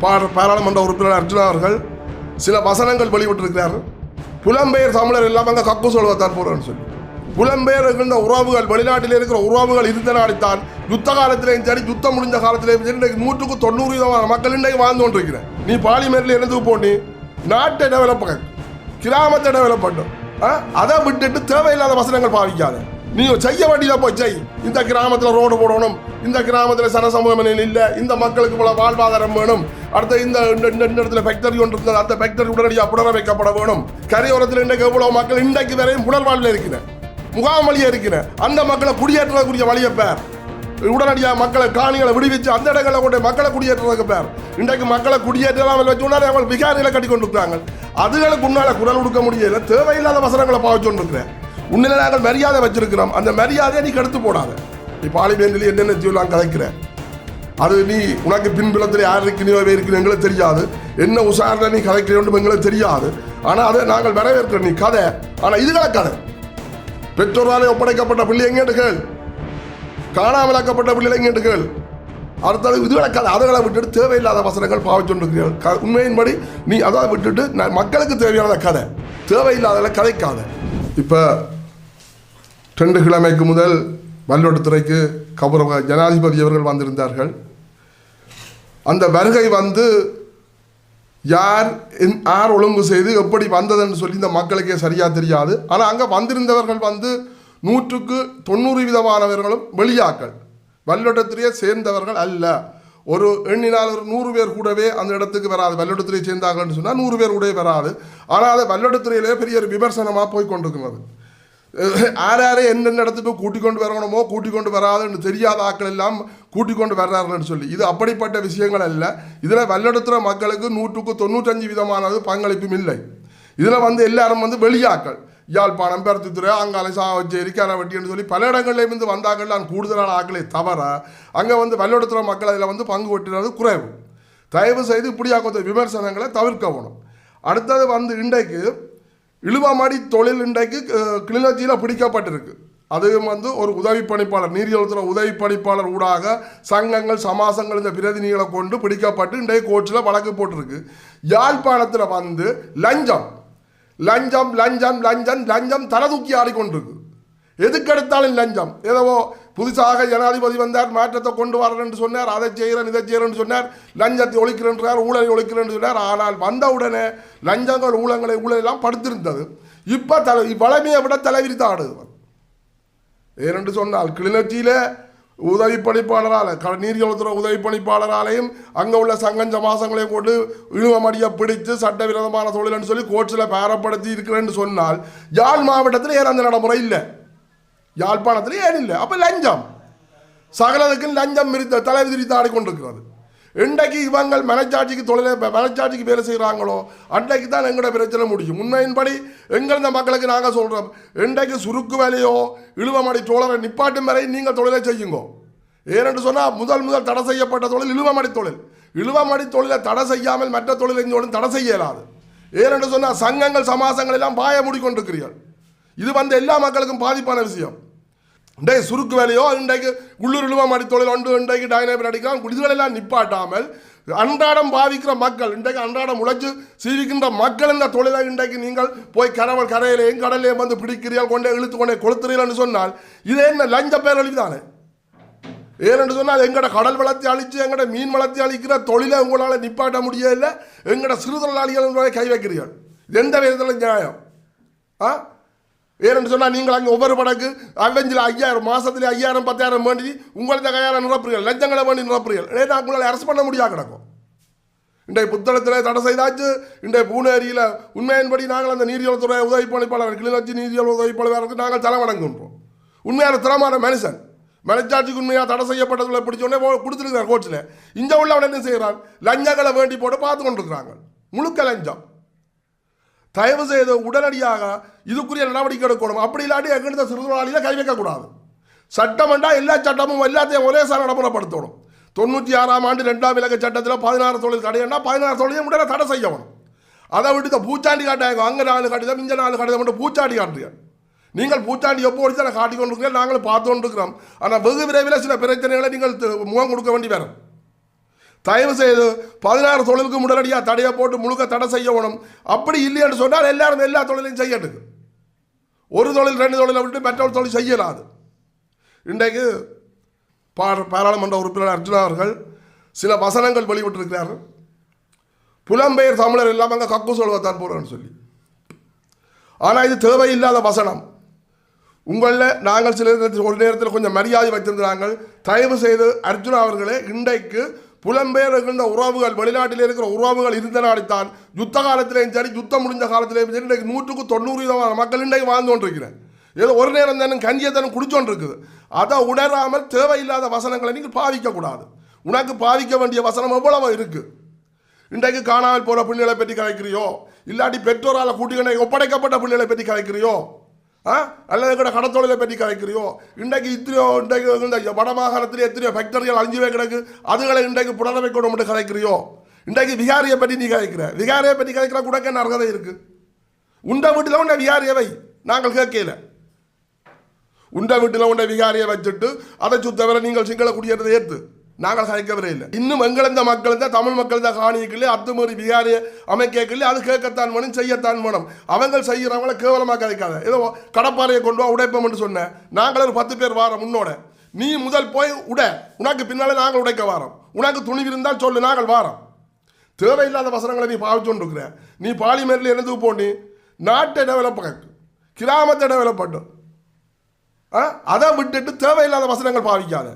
பாராளுமன்ற உறுப்பினர் அர்ஜுனா அவர்கள் சில வசனங்கள் வெளியிட்டிருக்கிறார். புலம்பெயர் தமிழர் எல்லாம் அங்கே கக்கு சொல்வத்தான் போறேன்னு சொல்லி. புலம்பெயர் இருக்கின்ற உறவுகள் வெளிநாட்டில் இருக்கிற உறவுகள் இருந்த நாடித்தான் யுத்த காலத்திலேயும் சரி யுத்தம் முடிஞ்ச காலத்திலேயும் சரி இன்றைக்கு நூற்றுக்கு தொண்ணூறு விதமான மக்கள் இன்றைக்கு வாழ்ந்து கொண்டிருக்கிறேன் நீ பாலிமேரில் இருந்து போனி நாட்டை டெவலப் கிராமத்தை டெவலப் பண்ணும் ஆ? அதை விட்டுட்டு தேவையில்லாத வசனங்கள் பாவிக்காது. நீ செய்ய வேண்டியதை போய் செய். இந்த கிராமத்தில் ரோடு போடணும். இந்த கிராமத்தில் சனசமூகம் இல்லை. இந்த மக்களுக்கு போல வாழ்வாதாரம் வேணும். அடுத்த இந்த இடத்துல ஃபேக்டரி ஒன்று இருந்தது அந்த ஃபேக்டரி உடனடியாக புனர வைக்கப்பட வேணும். கரையோரத்தில் இன்றைக்கு எவ்வளவு மக்கள் இன்றைக்கு வரையும் புனர்வாழ்வில் இருக்கிறேன். முகாம் வழியே இருக்கிறேன். அந்த மக்களை குடியேற்றக்கூடிய வழியை பேர். உடனடியாக மக்களை காணிகளை விடுவிச்சு அந்த இடங்களில் கொண்டு மக்களை குடியேற்றுறதுக்கு பேர். இன்றைக்கு மக்களை குடியேற்றலாம் வச்சு உடனே அவங்க விகாரியில் கட்டி கொண்டு இருக்கிறாங்க அதுகளுக்கு உன்னால குரல் கொடுக்க முடியல. தேவையில்லாத வசனங்களை பாவிச்சு கொண்டு இருக்கிறேன். உன்னில நாங்கள் மரியாதை வச்சிருக்கிறோம். அந்த மரியாதையை நீ கெடுத்து போடாத. நீ பாலிமேந்தில் என்னென்ன ஜீவலாம் கதைக்கிற. அது நீ உனக்கு பின்புலத்தில் யார் இருக்கிறீயோ இருக்கிற எங்களுக்கு தெரியாது. என்ன உஷாரில் நீ கதைக்கிறோம் எங்களுக்கு தெரியாது. ஆனால் அதை நாங்கள் வரவேற்கிறோம். நீ கதை. ஆனால் இதுகளை கதை. பெற்றோராலே ஒப்படைக்கப்பட்ட பிள்ளை எங்கேட்டு கேள். காணாமலாக்கப்பட்ட பிள்ளை எங்கேட்டு கேள். அடுத்தது இதுகளை கதை. அதுகளை விட்டுட்டு தேவையில்லாத வசனங்கள் பாவச்சொண்டிருக்கிறீர்கள் க உண்மையின்படி நீ அதை விட்டுட்டு ந- மக்களுக்கு தேவையான கதை. தேவையில்லாத கதைக்காத. இப்போ ரெண்டு கிழமைக்கு முதல் வல்லோட்டுத்துறைக்கு கௌரவ ஜனாதிபதி அவர்கள் வந்திருந்தார்கள். அந்த வருகை வந்து யார் என்- யார் ஒழுங்கு செய்து எப்படி வந்ததுன்னு சொல்லி இந்த மக்களுக்கே சரியாக தெரியாது. ஆனால் அங்கே வந்திருந்தவர்கள் வந்து நூற்றுக்கு தொண்ணூறு விதமானவர்களும் வெளியாக்கள். வல்லோட்டத்திலேயே சேர்ந்தவர்கள் அல்ல. ஒரு எண்ணினால் ஒரு நூறு பேர் கூடவே அந்த இடத்துக்கு வராது. வல்லோட்டத்திலே சேர்ந்தாங்கன்னு சொன்னால் நூறு பேர் கூடவே வராது. ஆனால் அது வல்லோட்டத்துறையிலே பெரிய ஒரு விமர்சனமாக போய் கொண்டிருக்கிறது. யார் யாரை எந்தெந்த இடத்துக்கு கூட்டிக் கொண்டு வரணுமோ கூட்டிக் கொண்டு வராதுன்னு தெரியாத ஆட்கள் எல்லாம் கூட்டிக் கொண்டு வர்றாருன்னு சொல்லி. இது அப்படிப்பட்ட விஷயங்கள் அல்ல. இதில் வல்லெடுத்துற மக்களுக்கு நூற்றுக்கு தொண்ணூற்றஞ்சு விதமானது பங்களிப்பும் இல்லை. இதில் வந்து எல்லாரும் வந்து வெளியாக்கள். யாழ்ப்பாணம் பெருத்துத்துறை அங்காலை சாவச்சேரி கரவட்டின்னு சொல்லி பல இடங்கள்லேயும் இருந்து வந்தாக்கள் நான் கூடுதலான ஆக்களை தவிர அங்கே வந்து வல்லெடுத்துற மக்கள் அதில் வந்து பங்கு பெற்றினது குறைவு. தயவு செய்து இப்படியாக கொஞ்சம் விமர்சனங்களை தவிர்க்கணும் அடுத்தது வந்து இன்றைக்கு இழுவாமாடி தொழில் இன்றைக்கு கிளிநொச்சியில் பிடிக்கப்பட்டிருக்கு. அதுவும் வந்து ஒரு உதவி பணிப்பாளர் நீரியல்துறை உதவி பணிப்பாளர் ஊடாக சங்கங்கள் சமாசங்கள் இந்த பிரதிநிதிகளை கொண்டு பிடிக்கப்பட்டு இன்றைய கோர்ட்டில் வழக்கு போட்டிருக்கு. யாழ்ப்பாணத்தில் வந்து லஞ்சம் லஞ்சம் லஞ்சம் லஞ்சம் லஞ்சம் தலதூக்கி ஆடிக்கொண்டிருக்கு. எதுக்கெடுத்தாலும் லஞ்சம். ஏதோ புதுசாக ஜனாதிபதி வந்தார் மாற்றத்தை கொண்டு வரேன்னு சொன்னார் அதை செய்கிறேன் இதை செய்கிறேன்னு சொன்னார் லஞ்சத்தை ஒழிக்கிறேன்றார் ஊழலை ஒழிக்கிறேன் சொன்னார். ஆனால் வந்தவுடனே லஞ்சங்கள் ஊழங்களை ஊழலெல்லாம் படுத்திருந்தது. இப்போ தலை வளமையை விட தலைவிரித்து ஆடுது ஏனென்று சொன்னால் கிளிநொச்சியில் உதவி பணிப்பாளரால் க நீர்வளத்துறை உதவி பணிப்பாளராலையும் அங்கே உள்ள சங்கஞ்ச மாசங்களையும் கொண்டு இழுவமடியை பிடித்து சட்டவிரோதமான தொழில்னு சொல்லி கோர்ட்ஸில் பேரப்படுத்தி இருக்கிறேன்னு சொன்னால் யாழ் மாவட்டத்தில் ஏன் அந்த நடைமுறை இல்லை? யாழ்ப்பாணத்தில் ஏன் அப்போ லஞ்சம். சகலதுக்கும் லஞ்சம் விரித்த தலை விரித்து ஆடிக்கொண்டிருக்கிறது. இன்றைக்கு இவங்கள் மனச்சாட்சிக்கு தொழிலை மனச்சாட்சிக்கு வேலை செய்கிறாங்களோ அன்றைக்கு தான் எங்களோட பிரச்சனை முடியும். உண்மையின்படி எங்கள் இந்த மக்களுக்கு நாங்கள் சொல்கிறோம் இன்றைக்கு சுருக்கு வேலையோ இழுவமடி தோழரை நிப்பாட்டும் வரை நீங்கள் தொழிலை செய்யுங்கோ. ஏனென்று சொன்னால் முதல் முதல் தடை செய்யப்பட்ட தொழில் இழுவமடி தொழில். இழுவமடி தொழிலை தடை செய்யாமல் மற்ற தொழில் எங்கோடும் தடை செய்ய இயலாது ஏனென்று சொன்னால் சங்கங்கள் சமாசங்கள் எல்லாம் பாய மூடிக்கொண்டிருக்கிறீர்கள். இது வந்து எல்லா மக்களுக்கும் பாதிப்பான விஷயம். இன்றைக்கு சுருக்கு வேலையோ இன்றைக்கு உள்ளூர் மடி தொழில் ஒன்று இன்றைக்கு டைனாமிக் அடிக்கலாம் இதுகளெல்லாம் நிப்பாட்டாமல் அன்றாடம் பாதிக்கிற மக்கள் இன்றைக்கு அன்றாடம் உழைச்சு சீவிக்கின்ற மக்கள் இந்த தொழிலை இன்றைக்கு நீங்கள் போய் கரவல் கரையிலேயும் கடலையும் வந்து பிடிக்கிறீர்கள் கொண்டே இழுத்து கொண்டே கொளுத்துறீர்கள்னு சொன்னால் இது என்ன லஞ்ச பேரழிவு தானே ஏனென்று சொன்னால் எங்கட கடல் வளத்தை அழித்து எங்கட மீன் வளர்த்தி அழிக்கிற தொழிலை உங்களால் நிப்பாட்ட முடியல எங்கட சிறு தொழிலாளிகள் கை வைக்கிறீர்கள். எந்த விதத்தில் நியாயம்? ஆ? ஏன்னு சொன்னால் நீங்கள் அங்கே ஒவ்வொரு படக்கு அவெஞ்சில் ஐயாயிரம் மாதத்துல ஐயாயிரம் பத்தாயிரம் வேண்டி உங்களுக்கு கையாயிரம் நிரப்புறீர்கள். லஞ்சங்களை வேண்டி நிரப்புறீர்கள். ஏன்னா உங்களால் அரசு பண்ண முடியாது கிடக்கும். இன்றைய புத்தகத்தில் தடை செய்தாச்சு. இன்றைய பூனேரியில் உண்மையின்படி நாங்கள் அந்த நீதிவளத்துறை உதவி பணிப்பாளர் கிளிநொச்சி நீரியல் உதவி பணிப்பாளருக்கு நாங்கள் தலை வணங்குகின்றோம். உண்மையான திறமான மனுஷன். மனச்சாட்சிக்கு உண்மையாக தடை செய்யப்பட்டதில் பிடிச்சோடனே கொடுத்துருக்கிறார் கோர்ட்ஸில் இங்கே உள்ளவன் என்ன செய்கிறான்? லஞ்சங்களை வேண்டி போட்டு பார்த்து கொண்டிருக்கிறாங்க முழுக்க லஞ்சம். தயவு செய்து உடனடியாக இதுக்குரிய நடவடிக்கை எடுக்கணும். அப்படி இல்லாட்டி எங்கிட்ட சிறுதொழிலாளியில் கை வைக்கக்கூடாது சட்டம்ண்டா எல்லா சட்டமும் எல்லாத்தையும் ஒரே சார் நடைமுறைப்படுத்தணும். தொண்ணூற்றி ஆறாம் ஆண்டு ரெண்டாம் விலக சட்டத்தில் பதினாறு தொழில் தடையன்னா பதினாறு தொழிலையும் உடனே தடை செய்யணும். அதை விட்டு இந்த பூச்சாண்டி காட்டாங்க அங்கே நாலு காட்டுதான் இங்கே நாலு காட்டுதான் மட்டும் பூச்சாண்டி காட்டுறீங்க. நீங்கள் பூச்சாண்டி எப்போ ஒழிச்சு அதை காட்டிக்கொண்டிருக்கீங்க நாங்களும் பார்த்து கொண்டிருக்கிறோம். ஆனால் வெகு விரைவில் சில பிரச்சனைகளை நீங்கள் முகம் கொடுக்க வேண்டி வரும். தயவு செய்து பதினாறு தொழிலுக்கு உடனடியாக தடையை போட்டு முழுக்க தடை செய்யணும். அப்படி இல்லைன்னு சொன்னால் எல்லாரும் எல்லா தொழிலையும் செய்யட்டுக்கு ஒரு தொழில் ரெண்டு தொழிலை விட்டு மற்றொரு தொழில் செய்யலாது. இன்றைக்கு பார பாராளுமன்ற உறுப்பினர் அர்ஜுனா அவர்கள் சில வசனங்கள் வெளிவிட்டிருக்கிறார் புலம்பெயர் தமிழர் இல்லாமல் அங்கே கக்கு சொல்வத்தான் போகிறேன்னு சொல்லி. ஆனால் இது தேவையில்லாத வசனம். உங்களில் நாங்கள் சில நேரத்தில் ஒரு நேரத்தில் கொஞ்சம் மரியாதை வைத்திருந்தாங்கள் தயவு செய்து அர்ஜுனா அவர்களே இன்றைக்கு புலம்பெயர் இருக்கின்ற உறவுகள் வெளிநாட்டில் இருக்கிற உறவுகள் இருந்தனால்தான் யுத்த காலத்திலேயும் சரி யுத்தம் முடிஞ்ச காலத்திலேயும் சரி இன்றைக்கு நூற்றுக்கு தொண்ணூறு விதமான மக்கள் இன்றைக்கு வாழ்ந்து கொண்டிருக்கிறேன் ஏதோ ஒரு நேரம் தானே கஞ்சியை தானே குடிச்சோண்டிருக்குது. அதை உணராமல் தேவையில்லாத வசனங்களை நீங்கள் பாவிக்கக்கூடாது. உனக்கு பாவிக்க வேண்டிய வசனம் எவ்வளவு இருக்குது இன்றைக்கு காணாமல் போகிற பிள்ளைகளை பற்றி கலைக்கிறியோ? இல்லாட்டி பெற்றோரால் கூட்டிகளை ஒப்படைக்கப்பட்ட பிள்ளைகளை பற்றி கலைக்கிறியோ? அல்லது கூட கடத்தொழிலை பற்றி கலைக்கிறியோ இன்றைக்கு இத்தனையோ இன்றைக்கு இந்த வடமாகாணத்திலே எத்தனையோ ஃபேக்டரிகள் அழிஞ்சுவே கிடக்கு. அதுகளை இன்றைக்கு புனரமை கொண்டு மட்டும் கதைக்கிறியோ? இன்றைக்கு விகாரியை பற்றி நீ கதைக்கிற. விகாரியை பற்றி கதைக்கிற கூட என்ன அர்ஹதை இருக்கு? உண்ட வீட்டில் உண்ட விகாரியவை நாங்கள் கேட்கல. உண்ட வீட்டில் உண்ட விகாரியை வச்சுட்டு அதை சுத்தவரை நீங்கள் சிங்கள குடியேறதை ஏற்று நாங்கள் கலைக்கவரே இல்லை. இன்னும் எங்களந்த மக்கள் தான் தமிழ் மக்கள் தான் காணிக்கல அத்துமீறி விகாரியை அமைக்கல அது கேட்கத்தான் வேணும் செய்யத்தான் வேணும். அவங்க செய்கிறவங்கள கேவலமாக கதைக்காத ஏதோ கடப்பாறையை கொண்டு வா உடைப்போம்னு சொன்னேன் நாங்கள் ஒரு பத்து பேர் வாரம் முன்னோட. நீ முதல் போய் உட. உனக்கு பின்னால் நாங்கள் உடைக்க வாரோம். உனக்கு துணிவு இருந்தால் சொல்லு நாங்கள் வாரோம். தேவையில்லாத வசனங்களை நீ பாவிச்சோன்னு இருக்கிற நீ பாலிமரில் என்னது போனி நாட்டை டெவலப் கிராமத்தை டெவலப் பண்ணும் ஆ? அதை விட்டுட்டு தேவையில்லாத வசனங்கள் பாவிக்காத.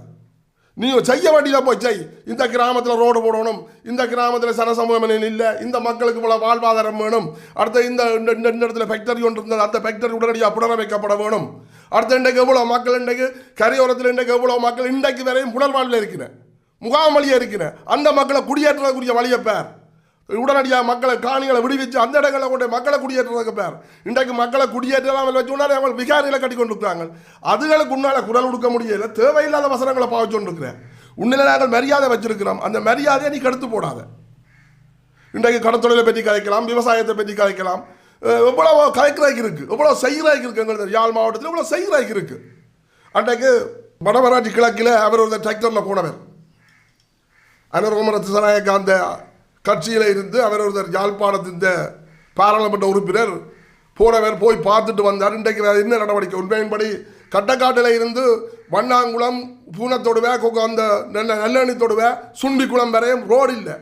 நீ செய்ய வேண்டியதை போய் செய். இந்த கிராமத்தில் ரோடு போடணும். இந்த கிராமத்தில் சனசமூகம் இல்லை. இந்த மக்களுக்கு இவ்வளோ வாழ்வாதாரம் வேணும். அடுத்த இந்த இந்த- இந்த இந்த இடத்துல ஃபேக்டரி ஒன்று இருந்தது. அந்த ஃபேக்டரி உடனடியாக புனரமைக்கப்பட வேணும். அடுத்த இன்றைக்கு எவ்வளோ மக்கள் இன்றைக்கு கரையோரத்தில் இன்றைக்கு எவ்வளோ மக்கள் இன்றைக்கு வரையும் புனர்வாழ்வில் இருக்கிறேன். முகாம் வழியாக இருக்கிறேன். அந்த மக்களை குடியேற்றக்கூடிய வழியை பேர். உடனடியாக மக்களை காணிகளை விடுவிச்சு அந்த இடங்களை கொண்டு மக்களை குடியேற்றுறதுக்கு பேர். இன்றைக்கு மக்களை குடியேற்றலாம் வச்சு உடனே அவங்க விகாரிகளை கட்டி கொண்டிருக்கிறாங்க அதுகளுக்கு உன்னால குரல் கொடுக்க முடியல தேவையில்லாத வசனங்களை பாவிச்சு இருக்கிறேன் உன்னில நாங்கள் மரியாதை வச்சிருக்கிறோம். அந்த மரியாதையை நீ கெடுத்து போடாத. இன்றைக்கு கடத்தொழிலை பற்றி கதைக்கலாம் விவசாயத்தை பற்றி கதைக்கலாம். எவ்வளோ எவ்வளவு கலைக்கிறாய்க்கு இருக்கு எவ்வளோ செய்கிறாய்க்கு இருக்கு எங்களுக்கு யாழ் மாவட்டத்தில் எவ்வளோ செய்கிறாய்க்கு இருக்கு. அன்றைக்கு வடமராட்சி கிழக்கில் அவர் ஒரு டிராக்டரில் போனவர். அனுரகுமர திசநாயக்க அந்த கட்சியில் இருந்து அவர் ஒருத்தர் யாழ்ப்பாணத்தின் பாராளுமன்ற உறுப்பினர் போனவர் போய் பார்த்துட்டு வந்தார். இன்றைக்கு வேறு என்ன நடவடிக்கை? உண்மையின்படி கட்டக்காட்டில் இருந்து வண்ணாங்குளம் பூனத்தொடுவே அந்த நல்ல நல்லெண்ணி தொடுவே சுண்டிக்குளம் வரையும் ரோடு இல்லை.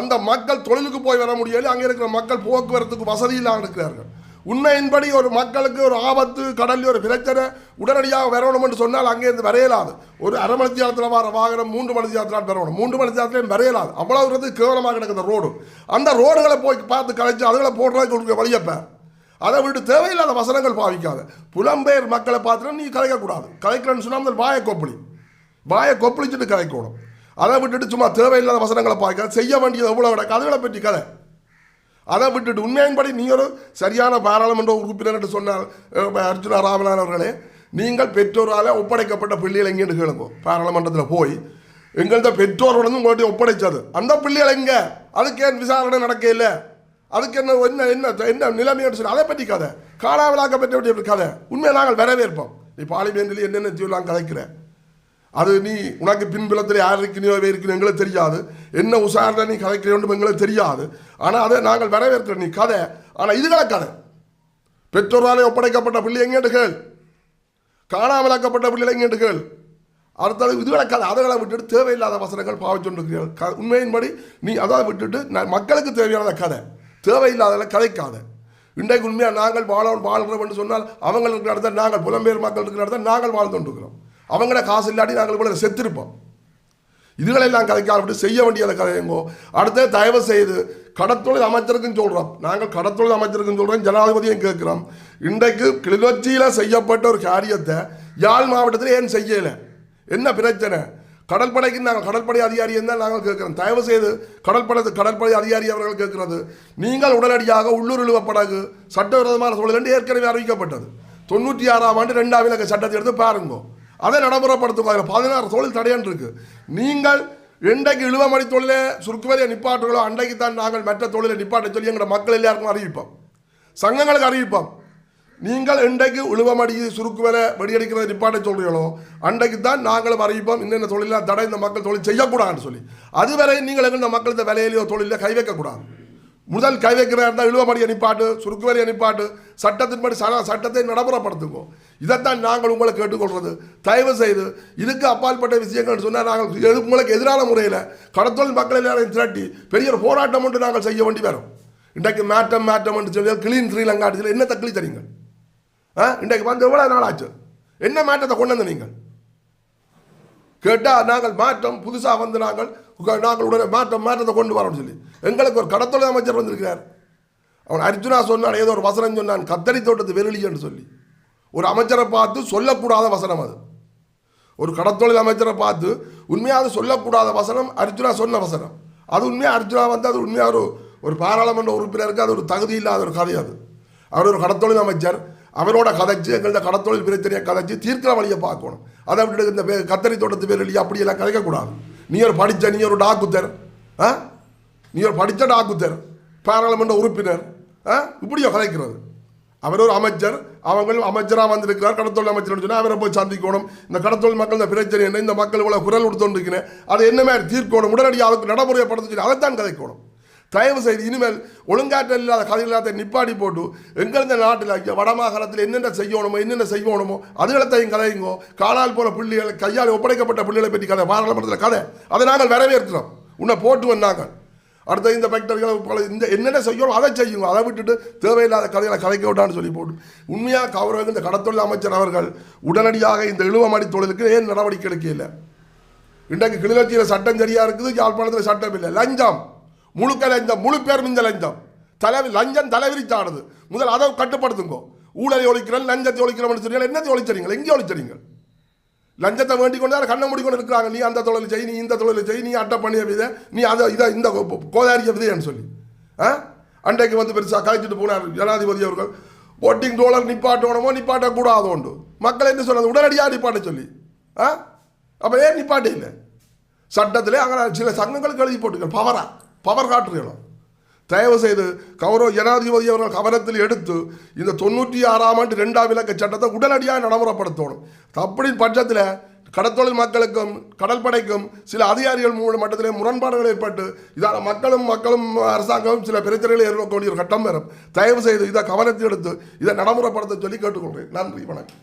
அந்த மக்கள் தொழிலுக்கு போய் வர முடியல. அங்கே இருக்கிற மக்கள் போக்குவரத்துக்கு வசதி இல்லாமல் இருக்கிறார்கள். உண்மையின்படி ஒரு மக்களுக்கு ஒரு ஆபத்து கடலில் ஒரு பிரச்சனை உடனடியாக வரணும் என்று சொன்னால் அங்கேருந்து வரையலாது. ஒரு அரை மணி நேரத்தில் வர வாகனம் மூன்று மணி நேரத்தில் வரணும். மூன்று மணி நேரத்தில் வரையலாது. அவ்வளவு தூரத்துக்கு கேவலமாக கிடக்குது ரோடு. அந்த ரோடுகளை போய் பார்த்து கழிச்சு அதுகளை போடுறதுக்கு கொடுக்க வழியப்ப அதை விட்டு தேவையில்லாத வசனங்கள் பாவிக்காத. புலம்பெயர் மக்களை பார்த்துட்டு நீ கலைக்கக்கூடாது. கலைக்கலன்னு சொன்னால் முதல் வாயை கொப்பளி. வாயை கொப்பளிச்சுட்டு கலைக்கணும். அதை விட்டுட்டு சும்மா தேவையில்லாத வசனங்களை பார்க்க செய்ய வேண்டியது எவ்வளோ கிடக்கு? அதுகளை பற்றி கதை. அதை விட்டுட்டு உண்மையின்படி நீ ஒரு சரியான பாராளுமன்ற உறுப்பினர் என்று சொன்னால் அர்ஜுனா ராமலான் அவர்களே. நீங்கள் பெற்றோரால் ஒப்படைக்கப்பட்ட பிள்ளைகள் எங்கேன்னு கேளுங்க? பாராளுமன்றத்தில் போய் எங்கள்கிட்ட பெற்றோரோட உங்கள்கிட்ட ஒப்படைச்சது. அந்த பிள்ளைகள் எங்க? அதுக்கு ஏன் விசாரணை நடக்க இல்லை? அதுக்கு என்ன என்ன என்ன என்ன நிலைமைன்னு சொல்லி அதை பற்றி கதை. காணாமலாக்கப்பட்ட கதை. உண்மையை நாங்கள் வரவேற்போம். நீ பாலிமேந்தில் என்னென்ன தீவிரம் கதைக்கிறேன் அது நீ உனக்கு பின்புலத்தில் யார் இருக்கிறீயோ இருக்கணும் எங்களுக்கு தெரியாது. என்ன உசாரணை நீ கதைக்கிறோம் எங்களுக்கு தெரியாது. ஆனால் அதை நாங்கள் வரவேற்கிறோம். நீ கதை. ஆனால் இதுகளை கதை. பெற்றோராலே ஒப்படைக்கப்பட்ட பிள்ளை எங்கேட்டு கேள். காணாமலாக்கப்பட்ட பிள்ளை எங்கேட்டு கேள். அடுத்தது இதுகளை கதை. அதுகளை விட்டுட்டு தேவையில்லாத வசனங்கள் பாவிச்சொண்டிருக்கிறீர்கள் க உண்மையின்படி நீ அதை விட்டுட்டு நான் மக்களுக்கு தேவையான கதை. தேவையில்லாத கதைக்காத. இன்றைக்கு உண்மையாக நாங்கள் வாழ வாழ்கிறோம் என்று சொன்னால் அவங்களுக்கு நடத்த நாங்கள் புலம்பெயர் மக்கள் இருக்கிற இடத்துல நாங்கள் வாழ்ந்து கொண்டிருக்கிறோம். அவங்கள காசு இல்லாட்டி நாங்கள் இவ்வளோ செத்திருப்போம். இதுகளெல்லாம் கதைக்கால் விட்டு செய்ய வேண்டியதை கதையுங்கோ. அடுத்தது தயவு செய்து கடத்தொழில் அமைச்சருக்குன்னு சொல்கிறோம் நாங்கள் கடத்தொழில் அமைச்சருக்குன்னு சொல்கிறோம் ஜனாதிபதியும் கேட்குறோம். இன்றைக்கு கிளிநொச்சியில் செய்யப்பட்ட ஒரு காரியத்தை யாழ் மாவட்டத்தில் ஏன் செய்யலை? என்ன பிரச்சனை? கடற்படைக்கு நாங்கள் கடற்படை அதிகாரி தான் நாங்கள் கேட்குறோம். தயவு செய்து கடற்படை கடற்படை அதிகாரி அவர்கள் கேட்கிறது. நீங்கள் உடனடியாக உள்ளூர் படகு சட்டவிரோதமான சூழல் என்று ஏற்கனவே அறிவிக்கப்பட்டது. தொண்ணூற்றி ஆறாம் ஆண்டு ரெண்டாம் விலக்கு சட்டத்தை எடுத்து பாருங்க. அதை நடைமுறைப்படுத்தும் அதில் பதினாறு தொழில் தடையன் இருக்கு. நீங்கள் இன்றைக்கு இழுவமணி தொழிலை சுருக்குவரையை நிப்பாட்டுகளோ அன்றைக்கு தான் நாங்கள் மற்ற தொழிலை நிப்பாட்ட சொல்லி எங்களோட மக்கள் எல்லாருக்கும் அறிவிப்போம். சங்கங்களுக்கு அறிவிப்போம். நீங்கள் இன்றைக்கு உழுவமடி சுருக்கு வேலை வெடியடிக்கிறத நிப்பாட்ட சொல்கிறீங்களோ அன்றைக்கு தான் நாங்களும் அறிவிப்போம் இன்னென்ன தொழிலாக தடை இந்த மக்கள் தொழில் செய்யக்கூடாதுன்னு சொல்லி. அதுவரை நீங்கள் எங்கள் மக்கள் இந்த வேலையிலேயோ தொழிலையோ கை வைக்கக்கூடாது. முதல் கை வைக்கிற இருந்தால் இழுவபடி அனுப்பாட்டு சுருக்கு அனுப்பாட்டு சட்டத்தின்படி சன சட்டத்தை நடைமுறைப்படுத்துங்க. இதைத்தான் நாங்கள் உங்களை கேட்டுக்கொள்வது தயவு செய்து இதுக்கு அப்பாற்பட்ட விஷயங்கள் சொன்னால் நாங்கள் எது- உங்களுக்கு எதிரான முறையில் கடத்தொழில் மக்கள் எல்லாரையும் திரட்டி பெரிய ஒரு போராட்டம் ஒன்று நாங்கள் செய்ய வேண்டி வரும். இன்றைக்கு மேட்டம் மேட்டம் என்று சொல்லி கிளீன் ஸ்ரீலங்கா என்ன தக்களி தரீங்க ஆ? இன்றைக்கு வந்து எவ்வளோ நாள் ஆச்சு? என்ன மேட்டத்தை கொண்டு வந்து நீங்கள்? கேட்டால் நாங்கள் மாற்றம் புதுசாக வந்து நாங்கள் நாங்கள் உடனே மாற்றம் மாற்றத்தை கொண்டு வரோம்னு சொல்லி. எங்களுக்கு ஒரு கடத்தொழில் அமைச்சர் வந்திருக்கிறார். அவன் அர்ஜுனா சொன்னான் ஏதோ ஒரு வசனம் சொன்னான் கத்தரி தோட்டத்து வெறுளி என்று சொல்லி. ஒரு அமைச்சரை பார்த்து சொல்லக்கூடாத வசனம் அது. ஒரு கடத்தொழில் அமைச்சரை பார்த்து உண்மையாக சொல்லக்கூடாத வசனம் அர்ஜுனா சொன்ன வசனம். அது உண்மையாக அர்ஜுனா வந்து அது உண்மையாக ஒரு ஒரு பாராளுமன்ற உறுப்பினருக்கு அது ஒரு தகுதி இல்லாத ஒரு கதை அது. அவர் ஒரு கடத்தொழில் அமைச்சர் அவரோட கதைச்சு எங்கள்கிட்ட கடத்தொழில் பிரச்சனையை கதைச்சு தீர்க்கிற வழியை பார்க்கணும். அதை விட்டு இந்த வே- கத்தரி தோட்டத்து பேர் இல்லையா அப்படியெல்லாம் கதைக்கக்கூடாது. நீ ஒரு படித்த நீ ஒரு டாக்குத்தர் ஆ? நீ ஒரு படித்த டாக்குத்தர் பாராளுமன்ற உறுப்பினர் ஆ? இப்படியோ கதைக்கிறது. அவர் ஒரு அமைச்சர் அவங்களும் அமைச்சராக வந்திருக்கிறார் கடத்தொழில் அமைச்சர் சொன்னால் அவரை போய் சந்திக்கணும். இந்த கடத்தொழில் மக்கள் இந்த பிரச்சனை என்ன இந்த மக்கள் இவ்வளோ குரல் கொடுத்துருக்கிறேன் அதை என்ன மாதிரி தீர்க்கணும்? உடனடியாக அதுக்கு நடைமுறைப்படுத்த சொல்லி அதைத்தான் கதைக்கணும். தயவு செய்து இனிமேல் ஒழுங்காற்றல் இல்லாத கதை இல்லாத நிப்பாடி போட்டு எங்கள் நாட்டில் இங்கே வடமாகாணத்தில் என்னென்ன செய்யணுமோ என்னென்ன செய்யணுமோ அதுகளத்தையும் கதையுங்கோ காலால் போல பிள்ளைகள் கையால் ஒப்படைக்கப்பட்ட பிள்ளைகளை பற்றி கதை பாராளுமன்றத்தில் கதை. அதை நாங்கள் வரவேற்கிறோம். உன்னை போட்டு வந்தாங்க அடுத்த இந்த ஃபேக்டரிகளை பல இந்த என்னென்ன செய்யணும் அதை செய்யுங்க. அதை விட்டுட்டு தேவையில்லாத கதைகளை கலைக்க விட்டான்னு சொல்லி போட்டு உண்மையாக கௌரவ இந்த கடத்தொழில் அமைச்சர் அவர்கள் உடனடியாக இந்த இழுவமடி தொழிலுக்கு ஏன் நடவடிக்கை எடுக்கல? இன்றைக்கு கிளிநொச்சியில் சட்டம் சரியாக இருக்குது யாழ்ப்பாணத்தில் சட்டம் இல்லை. லஞ்சம். முழுக்க லஞ்சம் முழு பேர் இந்த லஞ்சம் தலைவி லஞ்சம் தலைவிரிச்சானது முதல் அதை கட்டுப்படுத்துங்கோ. ஊழலை ஒழிக்கிறோம் லஞ்சத்தை ஒழிக்கிறோம்னு சொன்னீங்க என்னத்தை ஒழிச்சறீங்க? எங்கே ஒழிச்சறீங்க? லஞ்சத்தை வேண்டிக் கொண்டு அதை கண்ணை மூடிக்கொண்டு இருக்கிறாங்க. நீ அந்த தொழில் செய் நீ இந்த தொழில் செய் நீ அட்டை பண்ணிய விதை நீ அதை இதை இந்த கோ- கோதாரிய விதைன்னு சொல்லி. ஆ? அன்றைக்கு வந்து பெருசாக கழிச்சிட்டு போனார் ஜனாதிபதி அவர்கள். ஓட்டிங் டோலர் நிப்பாட்டணுமோ நிப்பாட்டக்கூடாதோ உண்டு மக்கள் என்ன சொன்னது உடனடியாக நிப்பாட்ட சொல்லி. ஆ? அப்போ ஏன் நிப்பாட்டே இல்லை சட்டத்திலே அங்கே சில சங்கங்களுக்கு எழுதி போட்டுக்க பவரா. பவர் காட்டுறீங்களோ? தயவு செய்து கௌரவ ஜனாதிபதி அவர்கள் கவனத்தில் எடுத்து இந்த தொண்ணூற்றி ஆறாம் ஆண்டு ரெண்டாம் இலக்க சட்டத்தை உடனடியாக நடைமுறைப்படுத்தணும். அப்படின் பட்சத்தில் கடற்தொழில் மக்களுக்கும் கடற்படைக்கும் சில அதிகாரிகள் மூலம் மட்டத்திலே முரண்பாடுகள் ஏற்பட்டு இதால் மக்களும் மக்களும் அரசாங்கமும் சில பிரச்சனைகளை ஏற்படக்கூடிய ஒரு கட்டம் வரும் தயவு செய்து இதை கவனத்தில் எடுத்து இதை நடைமுறைப்படுத்த சொல்லி கேட்டுக்கொள்கிறேன். நன்றி வணக்கம்.